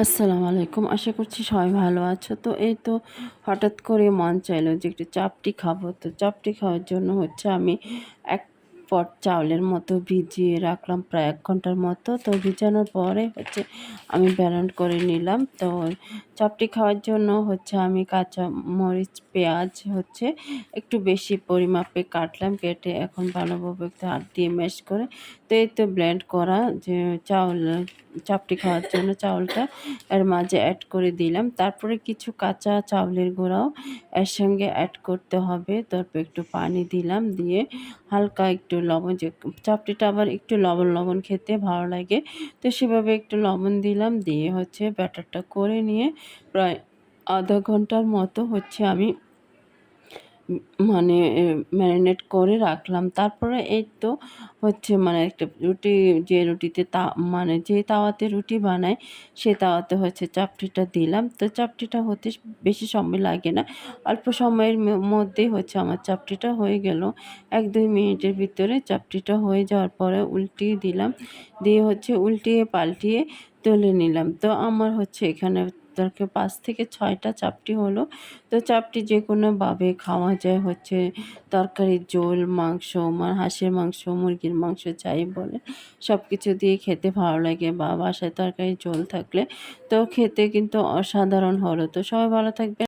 আসসালামু আলাইকুম। আশা করছি সবাই ভালো আছো। তো এই তো হঠাৎ করে মন চাইলো যে একটু চাপটি খাব। তো চাপটি খাওয়ার জন্য হচ্ছে আমি এক পট চাউলের মতো ভিজিয়ে রাখলাম প্রায় এক ঘণ্টার মতো। তো ভিজানোর পরে হচ্ছে আমি ব্যালেন্ড করে নিলাম। তো চাপটি খাওয়ার জন্য হচ্ছে আমি কাঁচা মরিচ পেঁয়াজ হচ্ছে একটু বেশি পরিমাপে কাটলাম। কেটে এখন ভালোভাবে একটু হাত দিয়ে ম্যাশ করে। তো এই তো ব্লেন্ড করা যে চাউল চাপটি খাওয়ার জন্য চাউলটা এর মাঝে অ্যাড করে দিলাম। তারপরে কিছু কাঁচা চাউলের গুঁড়াও এর সঙ্গে অ্যাড করতে হবে। তারপর একটু পানি দিলাম দিয়ে হালকা একটু লবণ যে চাপটিটা আবার একটু লবণ লবণ খেতে ভালো লাগে। তো সেভাবে একটু লবণ দিলাম দিয়ে হচ্ছে ব্যাটারটা করে নিয়ে প্রায় আধা ঘণ্টার মতো হচ্ছে আমি মানে ম্যারিনেট করে রাখলাম। তারপরে এই তো হচ্ছে মানে একটা রুটি, যে রুটিতে তা মানে যে তাওয়াতে রুটি বানায় সে তাওয়াতে হচ্ছে চাপটিটা দিলাম। তো চাপটিটা হতে বেশি সময় লাগে না। অল্প সময়ের মধ্যেই হচ্ছে আমার চাপটিটা হয়ে গেল। এক, দুই মিনিটের ভিতরে চাপটিটা হয়ে যাওয়ার পরে উল্টিয়ে দিলাম। দিয়ে হচ্ছে উল্টিয়ে পাল্টিয়ে তুলে নিলাম। তো আমার হচ্ছে এখানে দরকার। পাঁচ থেকে ছয়টা চাপটি হলো। তো চাপটি যে কোনোভাবে খাওয়া যায় হচ্ছে তরকারির ঝোল, মাংস হাঁসের মাংস, মুরগির মাংস যাই বলে সব কিছু দিয়ে খেতে ভালো লাগে বা বাসায় তরকারির ঝোল থাকলে। তো খেতে কিন্তু অসাধারণ হলো। তো সবাই ভালো থাকবে